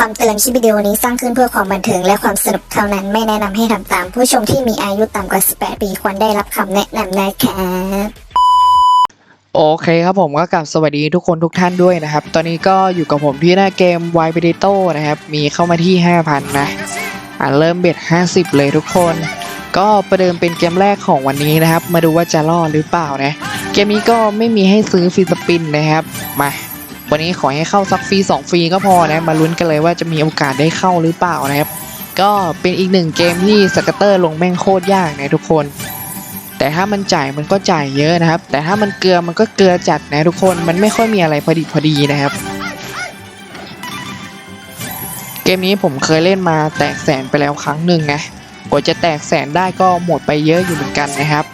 คำเตือนคลิปวิดีโอนี้สร้างขึ้นเพื่อความบันเทิงและความสนุกเท่านั้นไม่แนะนำให้ทำตาม ผู้ชมที่มีอายุต่ำกว่า 18 ปีควรได้รับคำแนะนำนะครับโอเคครับผมก็กลับสวัสดีทุกคนทุกท่านด้วยนะครับ ตอนนี้ก็อยู่กับผมที่หน้าเกม y p e d i t o นะครับ มีเข้ามาที่ 5,000 นะอ่าเริ่มเบ็ด 50 เลยทุกคน ก็ประเดิมเป็นเกมแรกของวันนี้นะครับ มาดูว่าจะรอดหรือเปล่านะ เกมนี้ก็ไม่มีให้ซื้อฟรีสปินนะครับ มา วันนี้ขอให้เข้าสักฟรี2ฟรีก็พอนะมาลุ้นกันเลยว่าจะมีโอกาสได้เข้าหรือเปล่านะครับ ก็เป็นอีกหนึ่งเกมที่สกัตเตอร์ลงแม่งโคตรยากนะทุกคน แต่ถ้ามันจ่ายมันก็จ่ายเยอะนะครับ แต่ถ้ามันเกลือมันก็เกลือจัดนะทุกคนมันไม่ค่อยมีอะไรพอดีพอดีนะครับ เกมนี้ผมเคยเล่นมาแตกแสนไปแล้วครั้งหนึ่งนะกว่าจะแตกแสนได้ก็หมดไปเยอะอยู่เหมือนกันนะครับ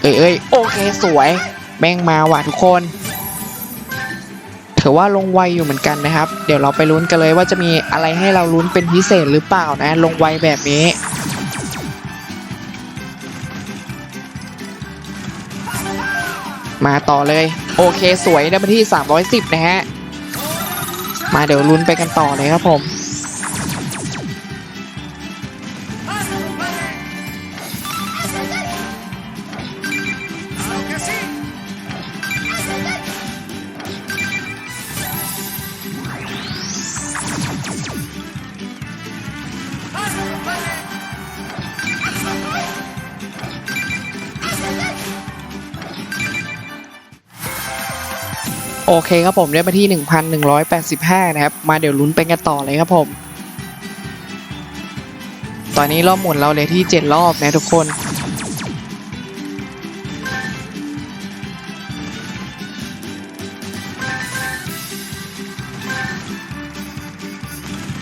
เอ้ยเอ้ยโอเคสวย แม่งมาว่ะทุกคน ถือว่าลงไวอยู่เหมือนกันนะครับ เดี๋ยวเราไปลุ้นกันเลยว่าจะมีอะไรให้เราลุ้นเป็นพิเศษหรือเปล่านะ ลงไวแบบนี้มาต่อเลย โอเคสวยได้มาที่ 310 นะฮะ มาเดี๋ยวลุ้นไปกันต่อเลยครับผม โอเคครับผมได้มาที่ 1,185 นะครับ มาเดี๋ยวลุ้นไปกันต่อเลยครับผม ตอนนี้รอบหมุนเราเลยที่ 7 รอบนะทุกคน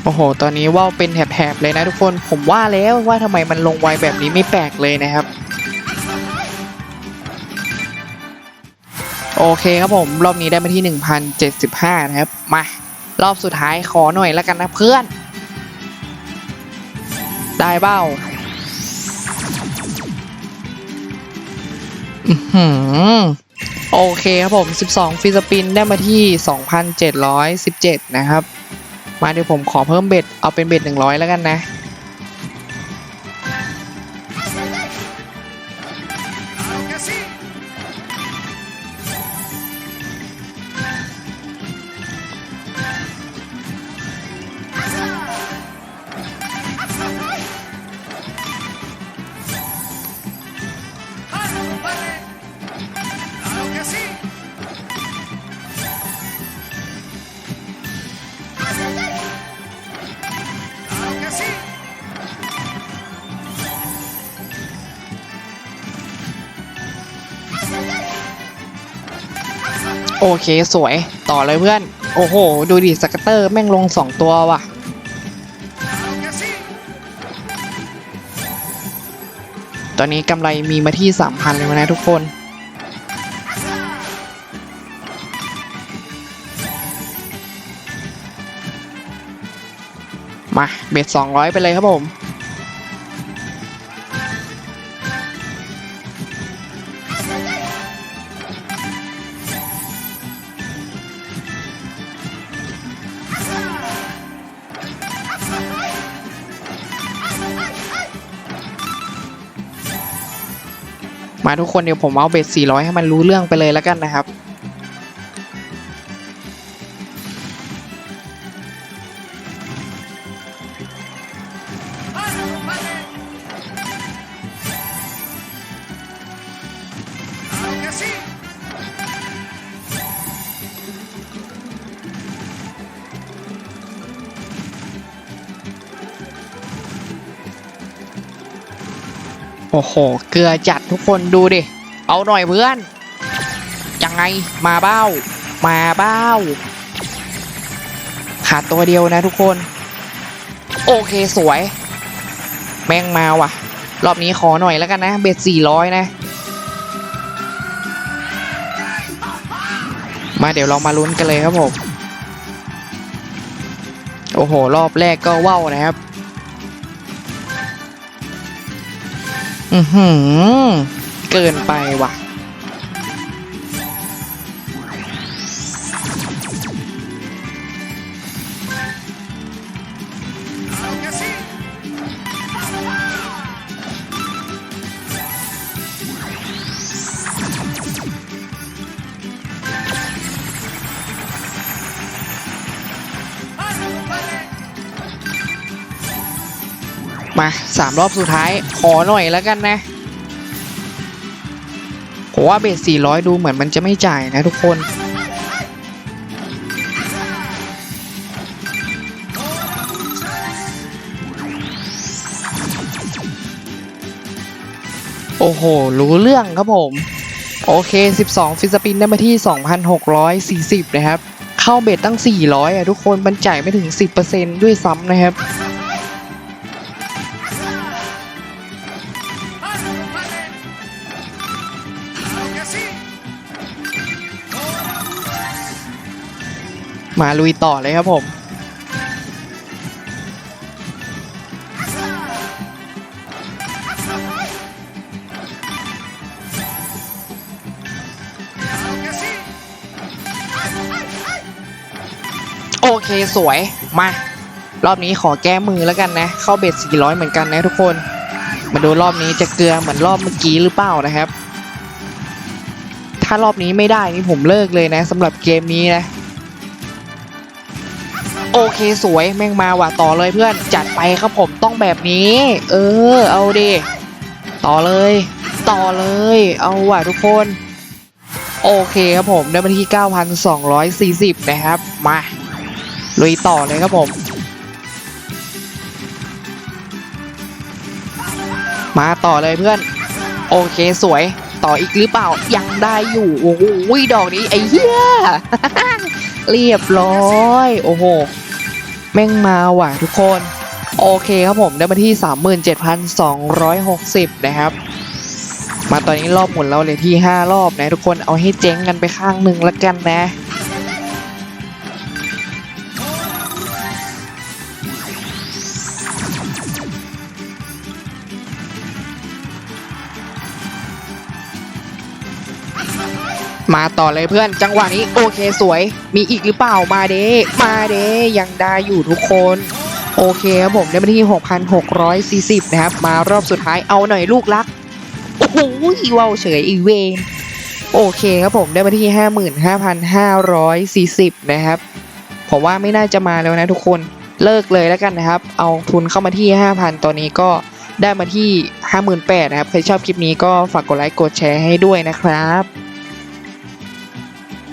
โอ้โห ตอนนี้ว่าวเป็นแถบๆเลยนะทุกคน ผมว่าแล้วว่าทำไมมันลงไวแบบนี้ไม่แปลกเลยนะครับ โอเคครับผม รอบนี้ได้มาที่ 1,075 นะครับ มา รอบสุดท้ายขอหน่อยแล้วกันนะเพื่อน ได้เบ้าโอเคครับผม 12 ฟิสปินได้มาที่ 2,717 นะครับ มาเดี๋ยวผมขอเพิ่มเบ็ด เอาเป็นเบ็ด 100 แล้วกันนะ โอเคสวยต่อเลยเพื่อน โอ้โห ดูดิสกัตเตอร์แม่งลง2ตัวว่ะ ตอนนี้กำไรมีมาที่3,000เลยนะทุกคน มาเบ็ด200ไปเลยครับผม มาทุกคนเดี๋ยวผมเอาเบ็ด400 ให้มันรู้เรื่องไปเลยแล้วกันนะครับ โอ้โห เกลือจัดทุกคนดูดิ เอาหน่อยเพื่อน ยังไง มาเบ้า มาเบ้า ขาดตัวเดียวนะทุกคน โอเคสวย แม่งมาว่ะ รอบนี้ขอหน่อยแล้วกันนะ เบ็ด400นะ มาเดี๋ยวเรามาลุ้นกันเลยครับผม โอ้โห รอบแรกก็ว่าวนะครับ อือหือ เกินไปว่ะ มาสามรอบสุดท้ายขอหน่อยแล้วกันนะผมว่าเบส400ดูเหมือนมันจะไม่จ่ายนะทุกคนโอ้โห รู้เรื่องครับผม โอเค 12 ฟิสปินได้มาที่ 2,640 นะครับ เข้าเบสตั้ง 400 อะ ทุกคนมันจ่ายไม่ถึง 10%ด้วยซ้ำนะครับ มาลุยต่อเลยครับผมโอเคสวย มา รอบนี้ขอแก้มือแล้วกันนะ เข้าเบ็ด 400 เหมือนกันนะทุกคน มาดูรอบนี้จะเกลือเหมือนรอบเมื่อกี้หรือเปล่านะครับ ถ้ารอบนี้ไม่ได้นี่ผมเลิกเลยนะสำหรับเกมนี้นะ โอเคสวยแม่งมาว่ะต่อเลยเพื่อนจัดไปครับผมต้องแบบนี้ เออ เอาดิต่อเลย ต่อเลย เอาว่ะทุกคน โอเคครับผมได้มาที่ 9,240 นะครับ มาลุยต่อเลยครับผม มาต่อเลยเพื่อน โอเคสวยต่ออีกหรือเปล่ายังได้อยู่โอ้โหดอกนี้ไอ้เหี้ย เรียบร้อย โอ้โห แม่งมาว่ะทุกคน โอเคครับผมได้มาที่ 37,260 นะครับ มาตอนนี้รอบหมุนเราเลยที่ 5 รอบนะทุกคนเอาให้เจ๊งกันไปข้างหนึ่งละกันนะ มาต่อเลยเพื่อนจังหวะนี้โอเคสวย มีอีกหรือเปล่ามาเดมาเดยังได้อยู่ทุกคน โอเคครับผมได้มาที่ 6,640 นะครับ มารอบสุดท้ายเอาหน่อยลูกรัก โอ้โหว้าวเฉยอีเวนโอเคครับผมได้มาที่ 55,540 นะครับ ผมว่าไม่น่าจะมาแล้วนะทุกคนเลิกเลยแล้วกันนะครับ เอาทุนเข้ามาที่ 5,000 ตอนนี้ก็ได้มาที่ 58,000นะครับ ใครชอบคลิปนี้ก็ฝากกดไลค์กดแชร์ให้ด้วยนะครับ